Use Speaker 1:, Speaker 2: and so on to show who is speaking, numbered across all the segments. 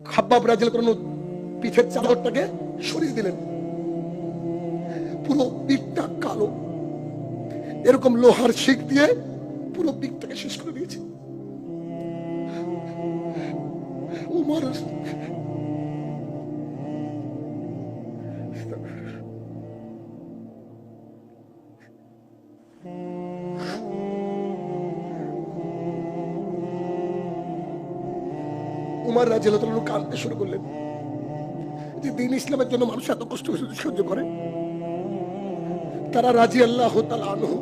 Speaker 1: Khabbab Brazil কোন পিঠের চাদরটাকে সরিয়ে দিলেন। পুরো পিঠটা কালো। এরকম লোহার শিখ দিয়ে পুরো পিঠটাকে শেষ করে দিয়েছে। উমার রাজিয়াল কাঁদতে শুরু করলেন। যে দিন ইসলামের জন্য মানুষ এত কষ্ট সহ্য করে। তারা রাজি আল্লাহ আনহু।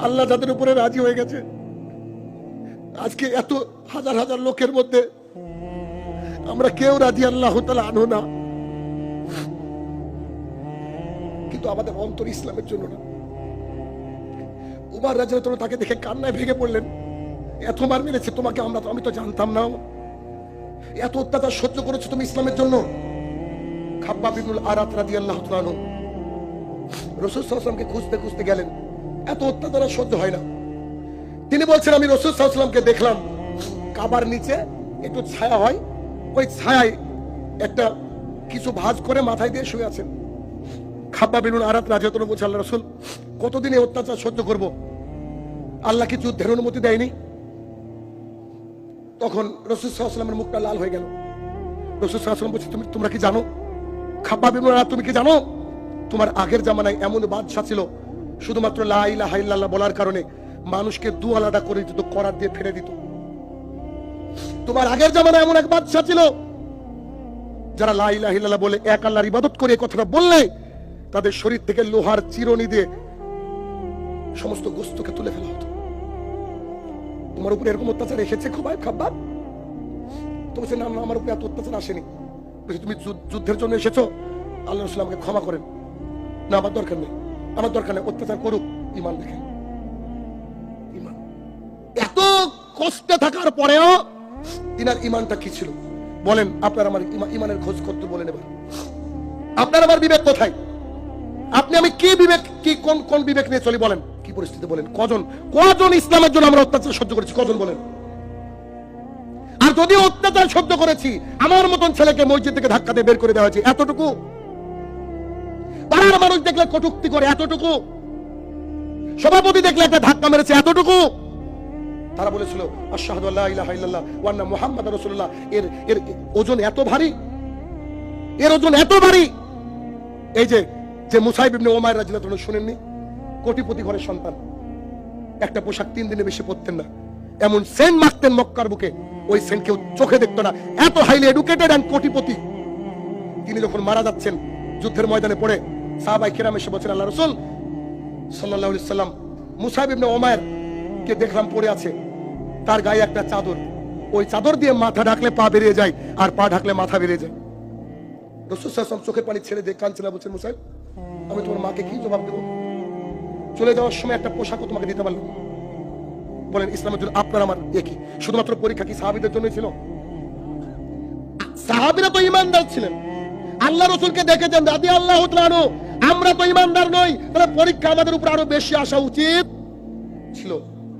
Speaker 1: আল্লাহ যাদের উপরে রাজি হয়ে গেছে, আজকে এত হাজার হাজার লোকের মধ্যে আমরা কেউ রাজি আল্লাহ আনহু না। কিন্তু আমাদের অন্তর ইসলামের জন্য না। উমার রাজিয়াল তাকে দেখে কান্নায় ভেঙে পড়লেন। এত মার মেরেছে তোমাকে আমরা তো আমি তো জানতাম না। এত অত্যাচার সহ্য করেছ তুমি ইসলামের জন্য। খাব্বা বিবুল আরাত রাদি আল্লাহ রসুল সাল্লামকে খুঁজতে খুঁজতে গেলেন। এত অত্যাচার আর সহ্য হয় না। তিনি বলছেন, আমি রসুল সাল্লামকে দেখলাম। কাবার নিচে একটু ছায়া হয়। ওই ছায়ায় একটা কিছু ভাজ করে মাথায় দিয়ে শুয়ে আছেন। খাব্বা বিনুল আরাত রাজিয়াতুল্লাহ বলছে আল্লাহ রসুল, কতদিন এই অত্যাচার সহ্য করব? আল্লাহ কি যুদ্ধের অনুমতি দেয়নি? তখন রসুল সাল্লামের মুখটা লাল হয়ে গেল। রসুল সাল্লাম বলছে, তুমি তোমরা কি জানো? খাব্বা বিমরা তুমি কি জানো? তোমার আগের জামানায় এমন বাদশা ছিল, শুধুমাত্র লা ইলাহা বলার কারণে মানুষকে দু আলাদা করে দিত করার দিয়ে ফেলে দিত। তোমার আগের জামানায় এমন এক বাদশা ছিল, যারা লা ইলাহা ইল্লাল্লাহ বলে এক আল্লাহর ইবাদত করে কথাটা বললে, তাদের শরীর থেকে লোহার চিরনি দিয়ে সমস্ত গোস্তকে তুলে ফেলা হতো। তোমার উপরে এরকম অত্যাচার এসেছে খুবাই খাব্বাব। তো বলছে না আমার উপরে এত অত্যাচার আসেনি। তুমি যুদ্ধের জন্য এসেছ? আল্লাহ রসুল আমাকে ক্ষমা করেন। না, আমার দরকার নেই। আমার দরকার নেই, অত্যাচার করুক ইমান দেখে। ইমান। এত কষ্টে থাকার পরেও তিনার ইমানটা কি ছিল? বলেন, আপনার আমার ইমানের খোঁজ করতে বলেন এবার। আপনার আমার বিবেক কোথায়? আপনি আমি কি বিবেক কি কোন কোন বিবেক নিয়ে চলি বলেন? কি পরিস্থিতি বলেন? কজন? কজন ইসলামের জন্য আমরা অত্যাচার সহ্য করেছি? কজন বলেন? আর যদি অত্যাচার সহ্য করেছি, আমার মতন ছেলেকে মসজিদ থেকে ধাক্কা দিয়ে বের করে দেওয়া হয়েছে। এতটুকু? পাড়ার মানুষ দেখলে কটুক্তি করে, এতটুকু? সভাপতি দেখলে একটা ধাক্কা মেরেছে, এতটুকু? তারা বলেছিল, আশহাদু আল্লা ইলাহা ইল্লাল্লাহ ওয়া আন্না রাসূলুল্লাহ। এর এর ওজন এত ভারী? এর ওজন এত ভারী? এই যে যে মুসাইব ইবনে ওমায়ের রাদিয়াল্লাহু শুনেননি? কোটিপতি ঘরের সন্তান। একটা পোশাক তিন দিনে বেশি পরতেন না। এমন সেন মাখতেন মক্কার বুকে ওই সেন কেউ চোখে দেখতো না। এত হাইলি এডুকেটেড অ্যান্ড কোটিপতি। তিনি যখন মারা যাচ্ছেন, যুদ্ধের ময়দানে পড়ে সাহাবাই কিরাম এসে বলছেন, আল্লাহ রসুল সাল্লাহ সাল্লাম মুসাইব ইবনে ওমায়ের কে দেখলাম পড়ে আছে। তার গায়ে একটা চাদর। ওই চাদর দিয়ে মাথা ঢাকলে পা বেরিয়ে যায় আর পা ঢাকলে মাথা বেরিয়ে যায়। রসুল চোখের পানি ছেড়ে দিয়ে কাঁদছিল বলছেন আমি তোমার মাকে কি জবাব দেবো? চলে যাওয়ার সময় একটা পোশাকও তোমাকে দিতে পারলাম বলেন, ইসলামের জন্য আপনার আমার একই শুধুমাত্র পরীক্ষা কি সাহাবিদের জন্য ছিল? সাহাবিরা তো ইমানদার ছিলেন। আল্লাহ রসুলকে দেখেছেন দাদি আল্লাহ আমরা তো ইমানদার নই। তাহলে পরীক্ষা আমাদের উপর আরও বেশি আসা উচিত ছিল।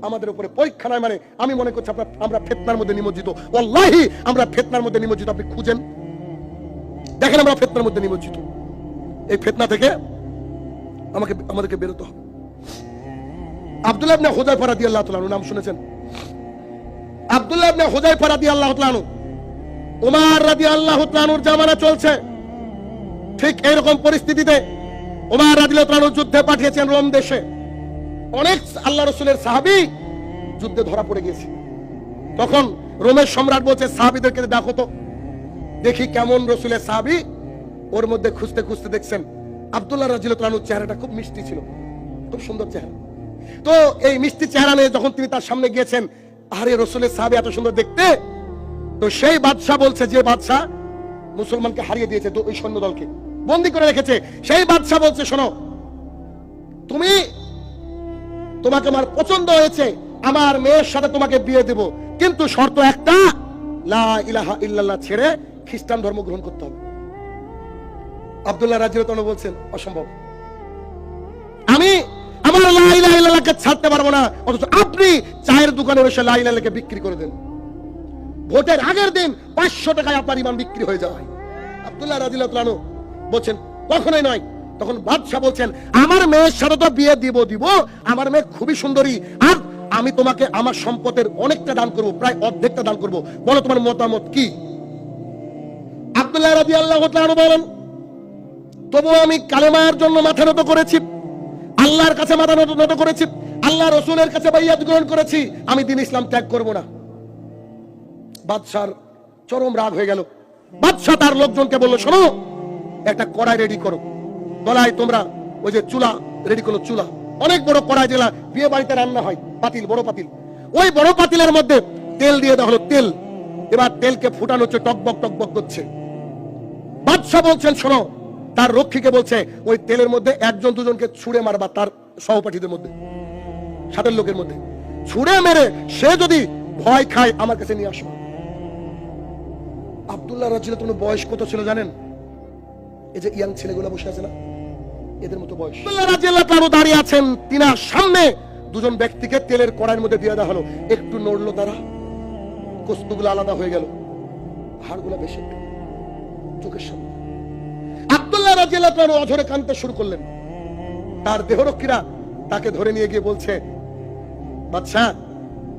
Speaker 1: আমাদের উপরে পরীক্ষা নয় মানে আমি মনে করছি আমরা আমরা ফেতনার মধ্যে নিমজ্জিত। ওয়াল্লাহি, আমরা ফেতনার মধ্যে নিমজ্জিত, আপনি খুঁজেন। দেখেন আমরা ফেতনার মধ্যে নিমজ্জিত। এই ফেতনা থেকে আমাকে, আমাদেরকে বেরোতে হবে। আব্দুল্লাহ তাআলা নাম শুনেছেন? আব্দুল্লাহ ওমর রাদিয়াল্লাহু তাআলার জামানা চলছে। ঠিক এরকম পরিস্থিতিতে তাআলা যুদ্ধে পাঠিয়েছেন রোম দেশে। অনেক আল্লাহ রাসূলের সাহাবী যুদ্ধে ধরা পড়ে গিয়েছে। তখন রোমের সম্রাট বলছে, সাহাবীদেরকে দেখো তো, দেখি কেমন রসুলের সাহাবী ওর মধ্যে খুঁজতে খুঁজতে দেখছেন। আবদুল্লাহ রাজিল চেহারাটা খুব মিষ্টি ছিল, খুব সুন্দর চেহারা। তো এই মিষ্টি চেহারা নিয়ে যখন তিনি তার সামনে গিয়েছেন, আরে রসুলের সাহাবী এত সুন্দর দেখতে, তো সেই বাদশাহ বলছে, যে বাদশাহ মুসলমানকে হারিয়ে দিয়েছে ওই সৈন্য দলকে। বন্দি করে রেখেছে। সেই বাদশাহ বলছে, শোনো, তুমি, তোমাকে আমার পছন্দ হয়েছে, আমার মেয়ের সাথে তোমাকে বিয়ে দেব, কিন্তু শর্ত একটা, লা ইলাহা ইল্লাল্লাহ ছেড়ে খ্রিস্টান ধর্ম গ্রহণ করতে হবে। আব্দুল্লাহ রাজিরতন বলছেন, অসম্ভব। লা ইলাহা ইল্লাল্লাহকে ছাড়তে পারব না। অথচ আপনি চায়ের দোকানে বসে লা ইলাহাকে বিক্রি করে দেন। ভোটের আগের দিন পাঁচশো টাকায় আপনার ইমান বিক্রি হয়ে যায়। আব্দুল্লাহ রাজিল্লাহ বলছেন, কখনোই নয়। তখন বাদশাহ বলছেন, আমার মেয়ের সাথে তো বিয়ে দিব দিব। আমার মেয়ে খুবই সুন্দরী। আর আমি তোমাকে আমার সম্পদের অনেকটা দান করব, প্রায় অর্ধেকটা দান করব। বলো তোমার মতামত কি? আব্দুল্লাহ রাজি আল্লাহ বলেন, তবুও আমি কালেমার জন্য মাথা নত করেছি। আল্লাহর কাছে মাথা নত নত করেছি। আল্লাহ রসুলের কাছে বাইয়াত গ্রহণ করেছি। আমি দিন ইসলাম ত্যাগ করব না। বাদশার চরম রাগ হয়ে গেল। বাদশাহ তার লোকজনকে বলল, শোনো, একটা কড়াই রেডি করো। গলায় তোমরা ওই যে চুলা রেডি করল, চুলা। অনেক বড় কড়াই যেলা বিয়ে বাড়িতে রান্না হয়, পাতিল, বড় পাতিল। ওই বড় পাতিলের মধ্যে তেল দিয়ে দেওয়া হলো, তেল। এবার তেলকে ফুটানো হচ্ছে, টকবক টকবক করছে। বাদশাহ বলছেন, শোনো তার রক্ষীকে বলছে, ওই তেলের মধ্যে একজন দুজনকে ছুঁড়ে মারবা তার সহপাঠীদের মধ্যে, সাতের লোকের মধ্যে। ছুঁড়ে মেরে সে যদি ভয় খায় আমার কাছে নিয়ে আসো। আব্দুল্লাহ রাজিল তোমার বয়স কত ছিল জানেন? এই যে ইয়াং ছেলেগুলো বসে আছে না, এদের মতো বয়স। দাঁড়িয়ে আছেন, তিনার সামনে দুজন ব্যক্তিকে তেলের কড়াইয়ের মধ্যে দিয়ে দেওয়া হলো। একটু নড়লো তারা, কস্তুগুলো আলাদা হয়ে গেল। হাড়গুলো বেশি চোখের সামনে। আব্দুল্লাহ রাজিয়াল্লাহু তাআলা অঝরে কাঁদতে শুরু করলেন। তার দেহরক্ষীরা তাকে ধরে নিয়ে গিয়ে বলছে বাচ্চা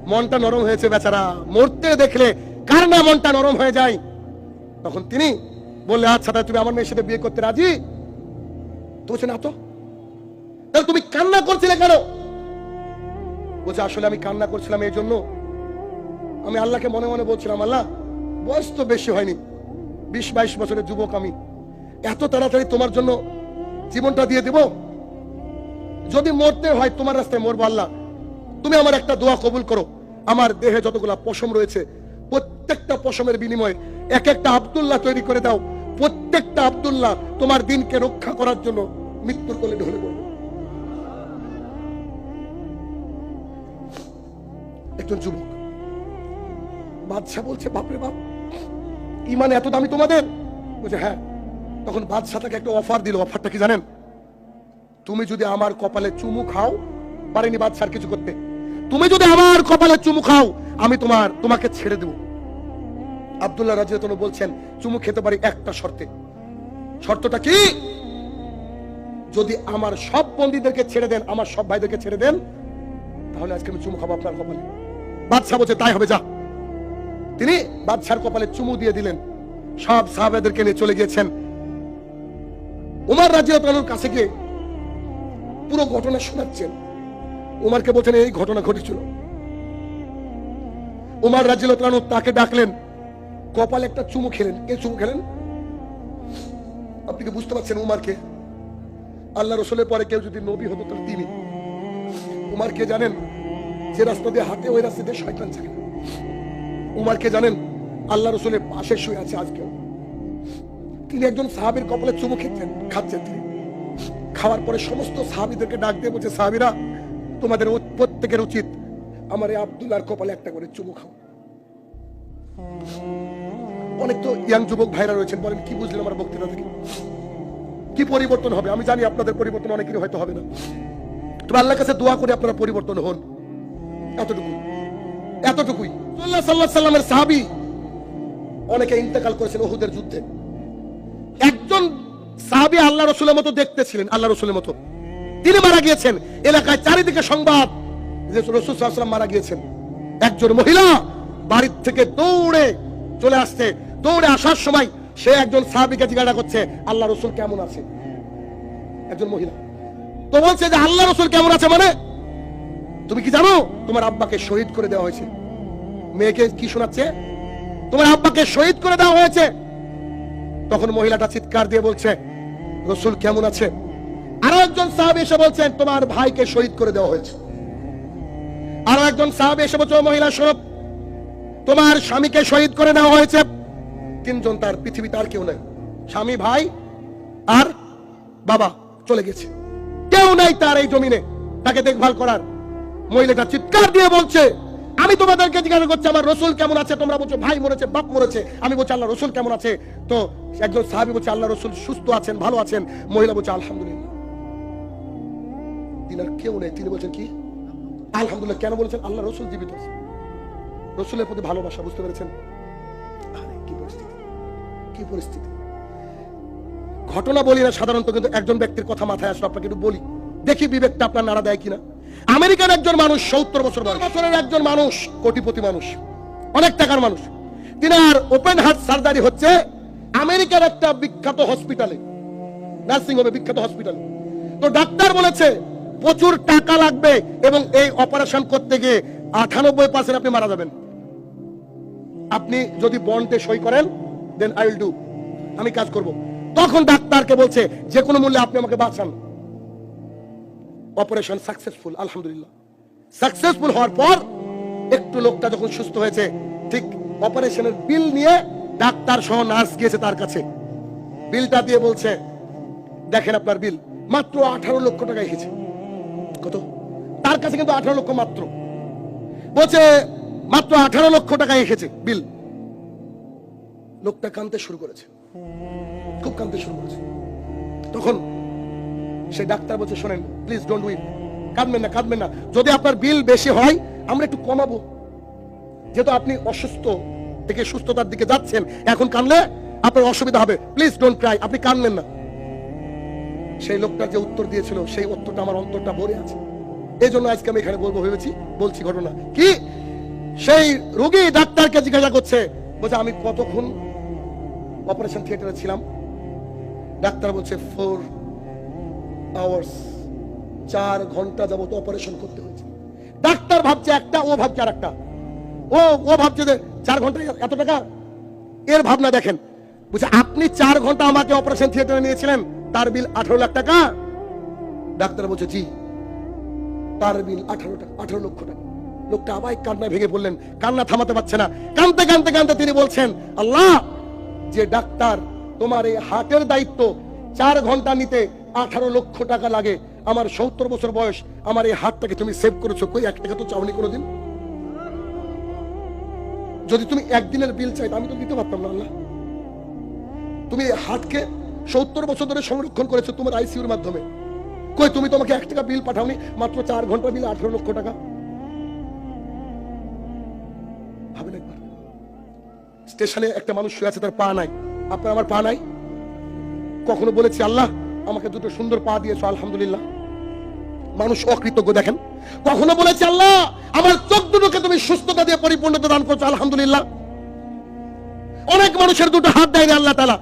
Speaker 1: মনটা নরম হয়েছে বেচারা। মরতে দেখলে কার না মনটা নরম হয়ে যায়? তখন তিনি বললে আচ্ছা তাহলে তুমি আমার মেয়ের সাথে বিয়ে করতে রাজি? তো না তো। তাহলে তুমি কান্না করছিলে কেন? বলছে, আসলে আমি কান্না করছিলাম এই জন্য। আমি আল্লাহকে মনে মনে বলছিলাম, আল্লাহ, বয়স তো বেশি হয়নি। বিশ বাইশ বছরের যুবক আমি। এত তাড়াতাড়ি তোমার জন্য জীবনটা দিয়ে দেব? যদি মরতে হয় তোমার রাস্তায় মরবো আল্লাহ। তুমি আমার একটা দোয়া কবুল করো। আমার দেহে যতগুলা পশম রয়েছে, প্রত্যেকটা পশমের বিনিময়ে এক একটা আব্দুল্লাহ তৈরি করে দাও। প্রত্যেকটা আব্দুল্লাহ তোমার দিনকে রক্ষা করার জন্য মৃত্যুর কোলে ঢলে পড়বে। একজন যুবক বাদশাহ বলছে, বাপরে বাপ, ইমান এত দামি তোমাদের? বলছে হ্যাঁ তখন বাদশাহ তাকে একটা অফার দিল। অফারটা কি জানেন? তুমি যদি আমার কপালে চুমু খাও, পারেনি বাদশার কিছু করতে। তুমি যদি আমার কপালে চুমু খাও, আমি তোমার, তোমাকে ছেড়ে দেব। আব্দুল্লাহ রাজিয়াতন বলছেন, চুমু খেতে পারি একটা শর্তে। শর্তটা কি? যদি আমার সব বন্দীদেরকে ছেড়ে দেন, আমার সব ভাইদেরকে ছেড়ে দেন, তাহলে আজকে আমি চুমু খাব আপনার কপালে। বাদশাহ বলছে, তাই হবে, যা। তিনি বাদশার কপালে চুমু দিয়ে দিলেন। সব সাহাবেদেরকে নিয়ে চলে গিয়েছেন। উমার রাজিয়াতনুর কাছে গিয়ে পুরো ঘটনা শোনাচ্ছেন। উমারকে বলছেন, এই ঘটনা ঘটেছিল। উমার রাজিয়াতনু তাকে ডাকলেন, কপালে একটা চুমু খেলেন। কে চুমু খেলেন? আপনি কি বুঝতে পারছেন উমারকে? আল্লাহ রসুলের পরে কেউ যদি নবী হতো, তাহলে তিনি। উমারকে জানেন যে রাস্তা দিয়ে হাঁটে, ওই রাস্তা দিয়ে শয়তান থাকে উমারকে জানেন আল্লাহ রসুলের পাশে শুয়ে আছে আজকেও। তিনি একজন সাহাবির কপালে চুমু খেতেন খাচ্ছেন তিনি। খাওয়ার পরে সমস্ত সাহাবিদেরকে ডাক দিয়ে বলছে, সাহাবিরা, তোমাদের প্রত্যেকের উচিত আমার এই আব্দুল্লাহর কপালে একটা করে চুমু খাও। অনেক তো ইয়াং যুবক ভাইরা রয়েছেন, বলেন, কি বুঝলেন আমার বক্তৃতা থেকে? কি পরিবর্তন হবে? আমি জানি আপনাদের পরিবর্তন অনেকেরই হয়তো হবে না। তবে আল্লাহর কাছে দোয়া করে আপনারা পরিবর্তন হন। এতটুকু। এতটুকুই। সাল্লাহ সাল্লাহ সাল্লামের সাহাবি অনেকে ইন্তেকাল করেছেন ওহুদের যুদ্ধে। সাহাবি আল্লাহ রসুলের মতো দেখতে ছিলেন আল্লাহ রসুলের মতো। তিনি মারা গিয়েছেন। এলাকায় চারিদিকে সংবাদ যে রসুল সাল্লাম মারা গিয়েছেন। একজন মহিলা বাড়ির থেকে দৌড়ে চলে আসছে। দৌড়ে আসার সময় সে একজন সাহাবিকে জিজ্ঞাসা করছে, আল্লাহ রসুল কেমন আছে? একজন মহিলা। তো বলছে যে, আল্লাহ রসুল কেমন আছে মানে? তুমি কি জানো, তোমার আব্বাকে শহীদ করে দেওয়া হয়েছে। মেয়েকে কি শোনাচ্ছে? তোমার আব্বাকে শহীদ করে দেওয়া হয়েছে। তখন মহিলাটা চিৎকার দিয়ে বলছে রসুল কেমন আছে আরও একজন সাহাবি এসে বলছেন, তোমার ভাইকে শহীদ করে দেওয়া হয়েছে। আরও একজন সাহাবি এসে বলছে মহিলা সরব তোমার স্বামীকে শহীদ করে দেওয়া হয়েছে তিনজন তার পৃথিবীতে আর কেউ নেই। স্বামী, ভাই আর বাবা চলে গেছে। কেউ নাই তার এই জমিনে। তাকে দেখভাল করার। মহিলাটা চিৎকার দিয়ে বলছে আমি তোমাদেরকে জিজ্ঞাসা করছি, আমার রসুল কেমন আছে? তোমরা বলছো, ভাই মরেছে, বাপ মরেছে। আমি বলছি, আল্লাহ রসুল কেমন আছে? তো একজন সাহাবি বলছে, আল্লাহ রসুল সুস্থ আছেন, ভালো আছেন। মহিলা বলছে, আলহামদুলিল্লাহ। তিনার কেউ নেই, তিনি বলছেন কি? আলহামদুলিল্লাহ, কেন বলেছেন? আল্লাহ রসুল জীবিত আছে। রসুলের প্রতি ভালোবাসা, বুঝতে পেরেছেন? কি পরিস্থিতি? ঘটনা বলি না সাধারণত, কিন্তু একজন ব্যক্তির কথা মাথায় আসলে, আপনাকে একটু বলি। দেখি বিবেকটা আপনার নাড়া দেয় কিনা। আমেরিকার একজন মানুষ, সত্তর বছর বছরের একজন মানুষ, কোটিপতি মানুষ, অনেক টাকার মানুষ। তিনার ওপেন হার্ট সার্জারি হচ্ছে আমেরিকার একটা বিখ্যাত হসপিটালে নার্সিং হোমে বিখ্যাত হসপিটালে তো ডাক্তার বলেছে, প্রচুর টাকা লাগবে এবং এই অপারেশন করতে গিয়ে আটানব্বই পার্সেন্ট আপনি মারা যাবেন। আপনি যদি বন্ডে সই করেন দেন আই উইল ডু আমি কাজ করব। তখন ডাক্তারকে বলছে, যে কোনো মূল্যে আপনি আমাকে বাঁচান। অপারেশন সাকসেসফুল আলহামদুলিল্লাহ সাকসেসফুল হওয়ার পর একটু লোকটা যখন সুস্থ হয়েছে, ঠিক অপারেশনের বিল নিয়ে ডাক্তার সহ নার্স গিয়েছে তার কাছে। বিলটা দিয়ে বলছে, দেখেন আপনার বিল, মাত্র আঠারো লক্ষ টাকা এসেছে। কত? তার কাছে কিন্তু আঠারো লক্ষ মাত্র। বলছে, মাত্র আঠারো লক্ষ টাকা এসেছে বিল। লোকটা কানতে শুরু করেছে। খুব কানতে শুরু করেছে। তখন সেই ডাক্তার বলছে, শোনেন প্লিজ ডোন্ট উইপ কাঁদবেন না কাঁদবেন না। যদি আপনার বিল বেশি হয়, আমরা একটু কমাবো। যেহেতু আপনি অসুস্থ থেকে সুস্থতার দিকে যাচ্ছেন, এখন কানলে আপনার অসুবিধা হবে। প্লিজ ডোন্ট ক্রাই আপনি কানলেন না। সেই লোকটার যে উত্তর দিয়েছিল, সেই উত্তরটা আমার অন্তরটা ভরে আছে। এই জন্য আজকে আমি এখানে বলব, ভেবেছি, বলছি ঘটনা। কি? সেই রোগী ডাক্তারকে জিজ্ঞাসা করছে, বলছে, আমি কতক্ষণ অপারেশন থিয়েটারে ছিলাম? ডাক্তার বলছে ফোর আওয়ার্স চার ঘণ্টা যাবত অপারেশন করতে হয়েছে। ডাক্তার ভাবছে একটা, ও ভাবছে আর একটা ও ও ভাবছে যে চার ঘন্টায় এত টাকা? এর ভাবনা দেখেন। আপনি চার ঘণ্টা আমাকে অপারেশন থিয়েটারে নিয়েছিলেন, তার বিল আঠারো লাখ টাকা? ডাক্তার বলছে, জি, তার বিল আঠারো টাকা, আঠারো লক্ষ টাকা। লোকটা আবার কান্নায় ভেঙে বললেন কান্না থামাতে পারছে না। কানতে কানতে কানতে তিনি বলছেন, আল্লাহ, যে ডাক্তার তোমার এই হার্টের দায়িত্ব, চার ঘণ্টা নিতে আঠারো লক্ষ টাকা লাগে। আমার সত্তর বছর বয়স, আমার এই হাতটাকে তুমি সেভ করেছ কই? এক টাকা তো চাওনি কোনোদিন? যদি তুমি একদিনের বিল চাইতো, আমি তো দিতে পারতাম না আল্লাহ। তুমি হাতকে সত্তর বছর ধরে সংরক্ষণ করেছ তোমার আইসিউর মাধ্যমে। কই, তুমি তোমাকে এক টাকা বিল পাঠাওনি? মাত্র চার ঘণ্টা বিল আঠারো লক্ষ টাকা। ভাবেন একবার। স্টেশনে একটা মানুষ শুয়ে আছে, তার পা নাই। আপনার আমার পা নাই? কখনো বলেছি, আল্লাহ আমাকে দুটো সুন্দর পা দিয়েছ, আলহামদুলিল্লাহ। মানুষ অকৃতজ্ঞ, দেখেন। কখনো বলেছি, আল্লাহ, আমার চোখ দুটোকে তুমি সুস্থতা দিয়ে পরিপূর্ণতা দান করছ, আলহামদুলিল্লাহ। অনেক মানুষের দুটো হাত দেয়নি আল্লাহ তালা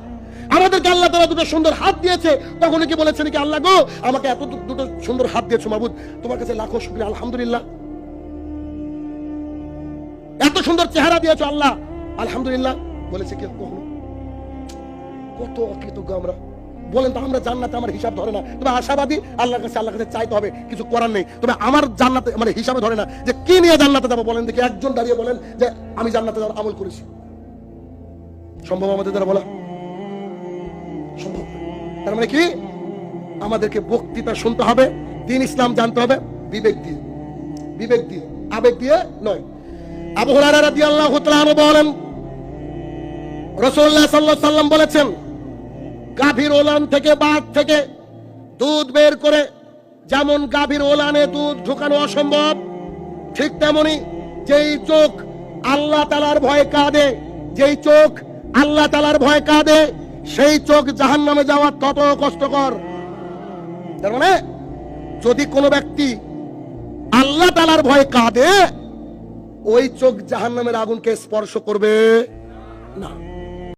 Speaker 1: আমাদেরকে আল্লাহ তালা দুটো সুন্দর হাত দিয়েছে। কখনো কি বলেছেন কি আল্লাহ গো, আমাকে এত দুটো সুন্দর হাত দিয়েছ, মাবুদ। তোমার কাছে লাখো শুক্রিয়া, আলহামদুলিল্লাহ। এত সুন্দর চেহারা দিয়েছ, আল্লাহ। আলহামদুলিল্লাহ, বলেছে কি কখনো? কত অকৃতজ্ঞ আমরা। বলেন তো আমরা জান্নাতে আমার হিসাব ধরে না। তবে আশাবাদী আল্লাহর কাছে আল্লাহর কাছে চাইতে হবে, কিছু করার নেই। তবে আমার জান্নাতে মানে হিসাবে ধরে না যে কি নিয়ে জান্নাতে যাব বলেন দেখি। একজন দাঁড়িয়ে বলেন যে, আমি জান্নাতে যাওয়ার আমল করেছি। সম্ভব আমাদের দ্বারা বলা? সম্ভব। তার মানে কি? আমাদেরকে বক্তৃতা শুনতে হবে, দিন ইসলাম জানতে হবে, বিবেক দিয়ে। বিবেক দিয়ে। আবেগ দিয়ে নয়। আবু হুরায়রা রাদিয়াল্লাহু তাআলা বলেন, রাসূলুল্লাহ সাল্লাল্লাহু আলাইহি সাল্লাম বলেছেন গাভীর ওলান থেকে বাঘ থেকে দুধ বের করে, যেমন গাভীর ওলানে দুধ ঢুকানো অসম্ভব, ঠিক তেমনি যেই চোখ আল্লাহ তালার ভয়ে কাঁদে, যেই চোখ আল্লাহ তালার ভয়ে কাঁদে, সেই চোখ জাহান নামে যাওয়া তত কষ্টকর। মানে যদি কোনো ব্যক্তি আল্লাহ তালার ভয়ে কাঁদে, ওই চোখ জাহান নামের আগুনকে স্পর্শ করবে না।